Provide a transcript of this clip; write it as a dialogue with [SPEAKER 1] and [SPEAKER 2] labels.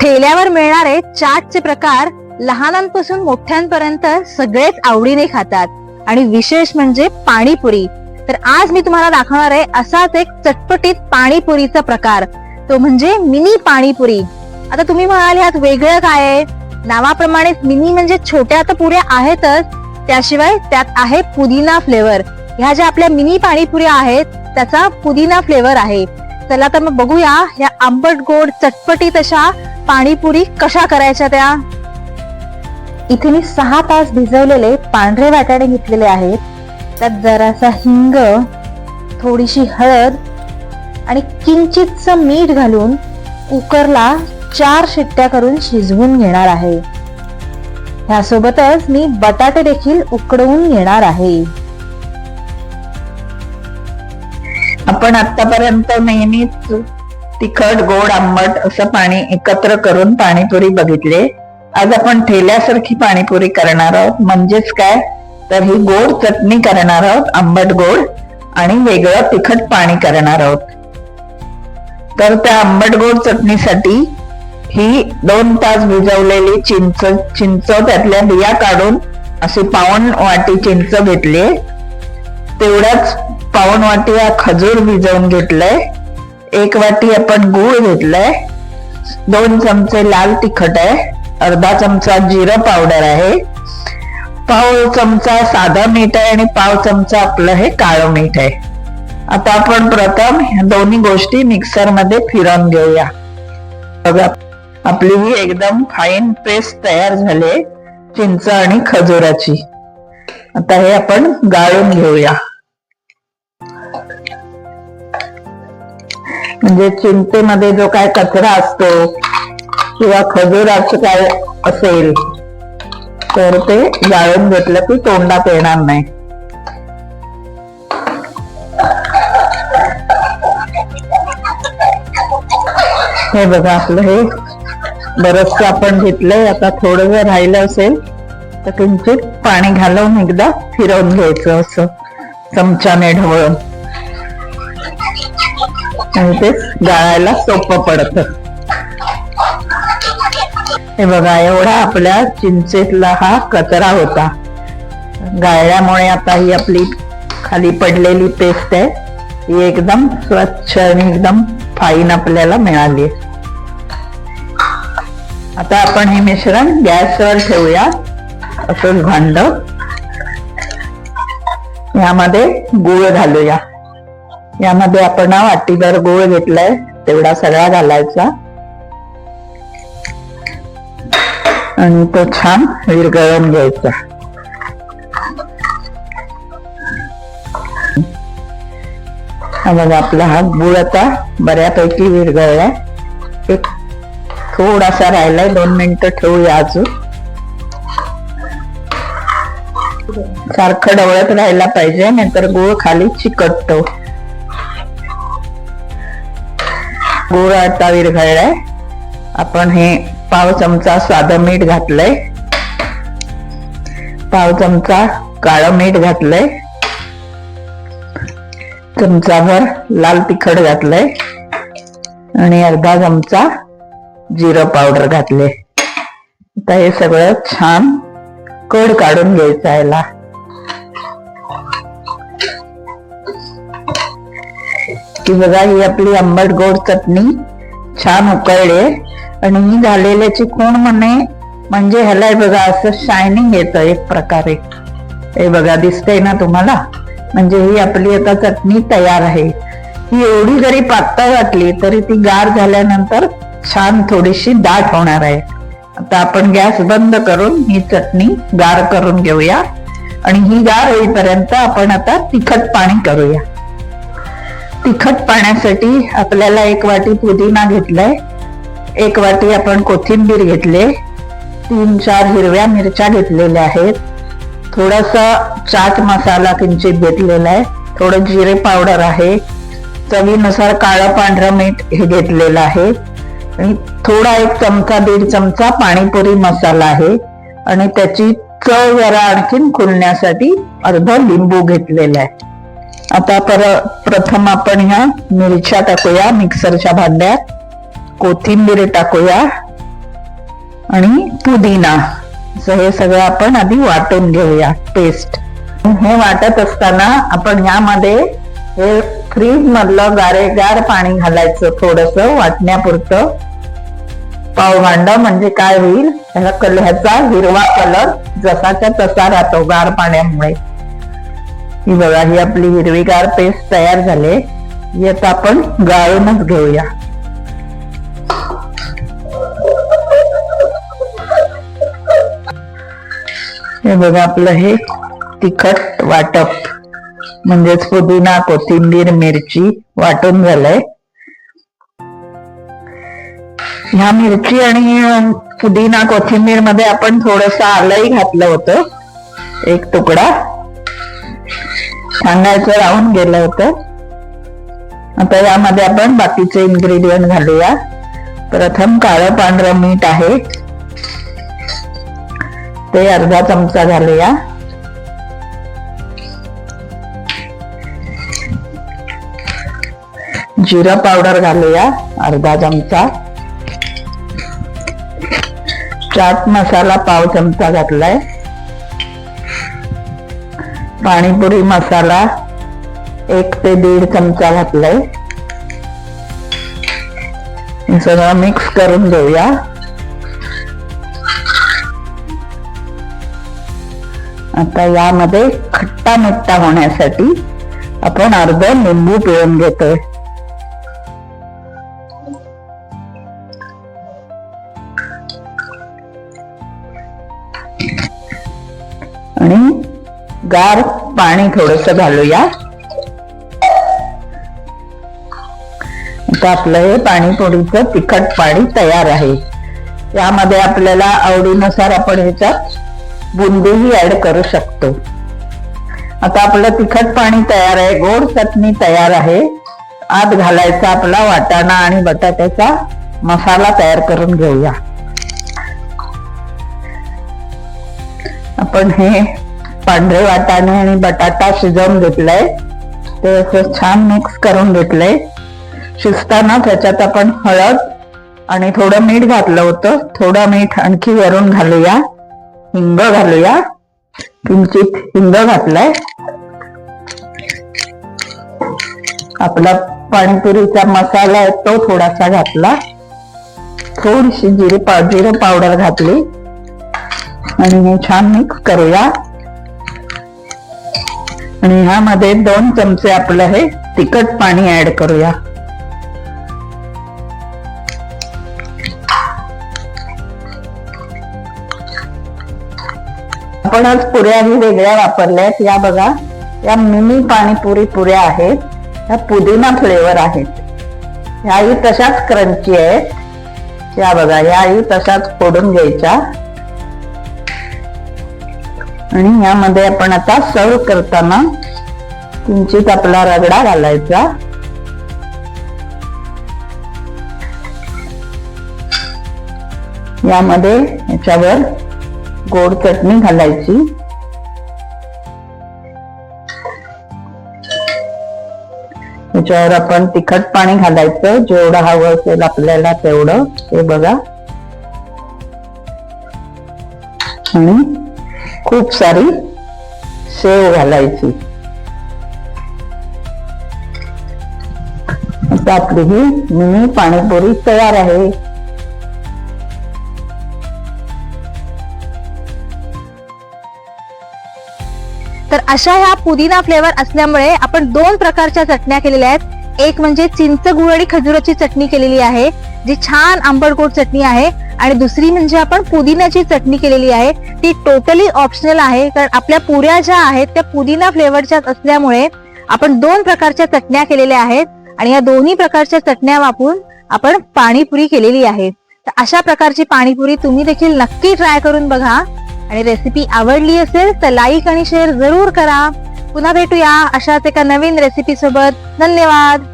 [SPEAKER 1] ठेल्यावर मिळणारे चाटचे प्रकार लहानांपासून मोठ्यांपर्यंत सगळेच आवडीने खातात. आणि विशेष म्हणजे पाणीपुरी. तर आज मी तुम्हाला दाखवणार आहे असाच एक चटपटीत पाणीपुरीचा प्रकार. तो म्हणजे मिनी पाणीपुरी. आता तुम्ही म्हणाल ह्यात वेगळं काय आहे? नावाप्रमाणे मिनी म्हणजे छोट्या तर पुऱ्या आहेतच. त्याशिवाय त्यात आहे पुदिना फ्लेवर. ह्या ज्या आपल्या मिनी पाणीपुऱ्या आहेत त्याचा पुदिना फ्लेवर आहे. चला तर मग बघूया ह्या आंबट गोड चटपटीत अशा पाणीपुरी कशा करायच्या त्या? इथे मी सहा तास भिजवलेले पांढरे वाटाणे घेतलेले आहेत. त्यात जरासा हिंग थोडीशी हळद आणि किंचितच मीठ घालून कुकरला चार शिट्ट्या करून शिजवून घेणार आहे. ह्यासोबतच मी बटाटे देखील उकडवून घेणार आहे.
[SPEAKER 2] आपण आतापर्यंत नेहमीच तिखट गोड आंबट असं पाणी एकत्र करून पाणीपुरी बघितले. आज आपण ठेल्यासारखी पाणीपुरी करणार आहोत. म्हणजेच काय? तर ही गोड चटणी करणार आहोत आंबट गोड आणि वेगळं तिखट पाणी करणार आहोत. तर त्या आंबट गोड चटणीसाठी ही दोन तास भिजवलेली चिंच चिंच त्यातल्या बिया काढून अशी पावन वाटी चिंच घेतली. तेवढ्याच पावन वाटी हा खजूर भिजवून घेतलंय. एक वाटी आपण गूळ घेतलंय. दोन चमचे लाल तिखट आहे. अर्धा चमचा जिरं पावडर आहे. पाव चमचा साधा मीठ आहे आणि पाव चमचा आपलं हे काळं मीठ आहे. आता आपण प्रथम दोन्ही गोष्टी मिक्सरमध्ये फिरवून घेऊया. बघा आपली ही एकदम फाईन पेस्ट तयार झाली चिंच आणि खजुराची. आता हे आपण गाळून घेऊया. म्हणजे चिंतेमध्ये जो काय कचरा असतो किंवा खजुराचं काय असेल तर ते जाळून घेतलं की तोंडात येणार नाही. हे बघा आपलं हे बरंच आपण घेतलंय. आता थोडं जर राहिलं असेल तर किंचित पाणी घालून एकदा फिरवून घ्यायचं असं चमच्याने ढवळून. आणि ते गाळायला सोपं पडत. हे बघा एवढा आपल्या चिंचेतला हा कचरा होता. गाळल्यामुळे आता ही आपली खाली पडलेली पेस्ट आहे ही एकदम स्वच्छ आणि एकदम फाईन आपल्याला मिळाली. आता आपण हे मिश्रण गॅसवर ठेवूया असं भांड. यामध्ये गुळ घालूया. यामध्ये आपण हा वाटीभर गोळ घेतलाय तेवढा सगळा घालायचा. आणि तो छान विरगळून घ्यायचा. मग आपला हा गुळ आता बऱ्यापैकी विरघळलाय. एक थोडासा राहिलाय दोन मिनिटं ठेवूया अजून. सारखं डवळत राहायला पाहिजे नाहीतर गुळ खाली चिकटतो. गुळ आता विरघळलाय आपण हे पाव चमचा साधं मीठ घातलंय. पाव चमचा काळं मीठ घातलंय. चमचाभर लाल तिखट घातलंय. आणि अर्धा चमचा जिरं पावडर घातले आता हे सगळं छान कड काढून घ्यायचं याला. की बघा ही आपली आंबट गोड चटणी छान उकळले. आणि ही झालेल्याची खूण म्हणे? म्हणजे ह्याला बघा असं शायनिंग येतं एक प्रकारे हे बघा दिसतंय ना तुम्हाला? म्हणजे ही आपली आता चटणी तयार आहे. ही एवढी जरी पातळ घातली तरी ती गार झाल्यानंतर छान थोडीशी दाट होणार आहे. आता आपण गॅस बंद करून ही चटणी गार करून घेऊया. आणि ही गार होईपर्यंत आपण आता तिखट पाणी करूया. तिखट पाण्यासाठी आपल्याला एक वाटी पुदिना घेतलाय. एक वाटी आपण कोथिंबीर घेतले. तीन चार हिरव्या मिरच्या घेतलेल्या आहेत. थोडासा चाट मसाला किंचित घेतलेला आहे. थोडं जिरे पावडर आहे. चवीनुसार काळं पांढरं मीठ हे घेतलेलं आहे. आणि थोडा एक चमचा दीड चमचा पाणीपुरी मसाला आहे. आणि त्याची चव जरा आणखीन खुलण्यासाठी अर्ध लिंबू घेतलेला आहे. आता पर प्रथम आपण ह्या मिरच्या टाकूया मिक्सरच्या भांड्यात. कोथिंबीर टाकूया. आणि पुदिना. असं हे सगळं आपण आधी वाटून घेऊया पेस्ट हे वाटत असताना आपण ह्यामध्ये हे फ्रीज मधलं गारेगार पाणी घालायचं थोडस वाटण्यापुरतं. पावभांड म्हणजे काय होईल? ह्याचा हिरवा कलर जसाच्या तसा राहतो गार पाण्यामुळे. ही बघा ही आपली हिरवीगार पेस्ट तयार झाले. ही आता आपण गाळूनच घेऊया. हे बघा आपलं हे तिखट वाटप. म्हणजेच पुदिना कोथिंबीर मिरची वाटून झालंय. ह्या मिरची आणि पुदिना कोथिंबीरमध्ये आपण थोडस आलंही घातलं होतं. एक तुकडा. सांगायचं राहून गेलं होतं. आता यामध्ये आपण बाकीचे इन्ग्रेडियंट घालूया. प्रथम काळं पांढरं मीठ आहे. ते अर्धा चमचा घालूया. जिरा पावडर घालूया अर्धा चमचा. चाट मसाला पाव चमचा घातलाय. पाणीपुरी मसाला एक ते दीड चमचा घातलाय. हे सगळं मिक्स करून घेऊया. आता यामध्ये खट्टा मिट्टा होण्यासाठी आपण अर्ध लिंबू पिळून घेतोय. गार पाणी थोडस घालूया. आता आपलं हे पाणीपुरीचं तिखट पाणी तयार आहे. यामध्ये आपल्याला आवडीनुसार आपण ह्याच्यात बुंदीही ऍड करू शकतो. आता आपलं तिखट पाणी तयार आहे गोड चटणी तयार आहे. आत घालायचा आपला वाटाणा आणि बटाट्याचा मसाला तयार करून घेऊया. आपण हे पांढरे वाटाणे आणि बटाटा शिजवून घेतलाय. ते असं छान मिक्स करून घेतलंय. शिजताना त्याच्यात आपण हळद आणि थोडं मीठ घातलं होतं. थोडं मीठ आणखी वरून घालूया. हिंग घालूया. किंचित हिंग घातलाय. आपला पाणीपुरीचा मसाला आहे तो थोडासा घातला. थोडीशी जिरे पाव पावडर घातली. आणि हे छान मिक्स करूया. आणि ह्यामध्ये दोन चमचे आपलं हे तिखट पाणी ऍड करूया. आपण आज पुऱ्याही वेगळ्या वापरल्यात या बघा या मिनी पाणीपुरी पुऱ्या आहेत. ह्या पुदिना फ्लेवर आहेत. ह्याही तशाच क्रंची आहेत. या बघा ह्याही तशाच फोडून घ्यायच्या. आणि यामध्ये आपण आता सर्व करताना किंचित आपला रगडा घालायचा. यामध्ये याच्यावर गोड चटणी घालायची. याच्यावर आपण तिखट पाणी घालायचं जेवढं हवं असेल आपल्याला तेवढं. ते बघा. आणि खूप सारी शेव घालायची. आता आपली ही मिनी पाणीपुरी तयार आहे.
[SPEAKER 1] तर अशा ह्या पुदिना फ्लेवर असल्यामुळे आपण दोन प्रकारच्या चटण्या केलेल्या आहेत. एक म्हणजे चिंच गुळ आणि खजुराची चटणी केलेली आहे जी छान आंबट गोड चटणी आहे. आणि दुसरी म्हणजे आपण पुदिन्याची चटणी केलेली आहे ती टोटली ऑप्शनल आहे. कारण आपल्या पुऱ्या ज्या आहेत त्या पुदिना फ्लेवरच्या असल्यामुळे आपण दोन प्रकारच्या चटण्या केलेल्या आहेत आणि या दोन्ही प्रकारच्या चटण्या वापरून आपण पाणीपुरी केलेली आहे. तर अशा प्रकारची पाणीपुरी तुम्ही देखील नक्की ट्राय करून बघा. आणि रेसिपी आवडली असेल तर लाईक आणि शेअर जरूर करा. पुन्हा भेटूया अशाच एका नवीन रेसिपी सोबत. धन्यवाद!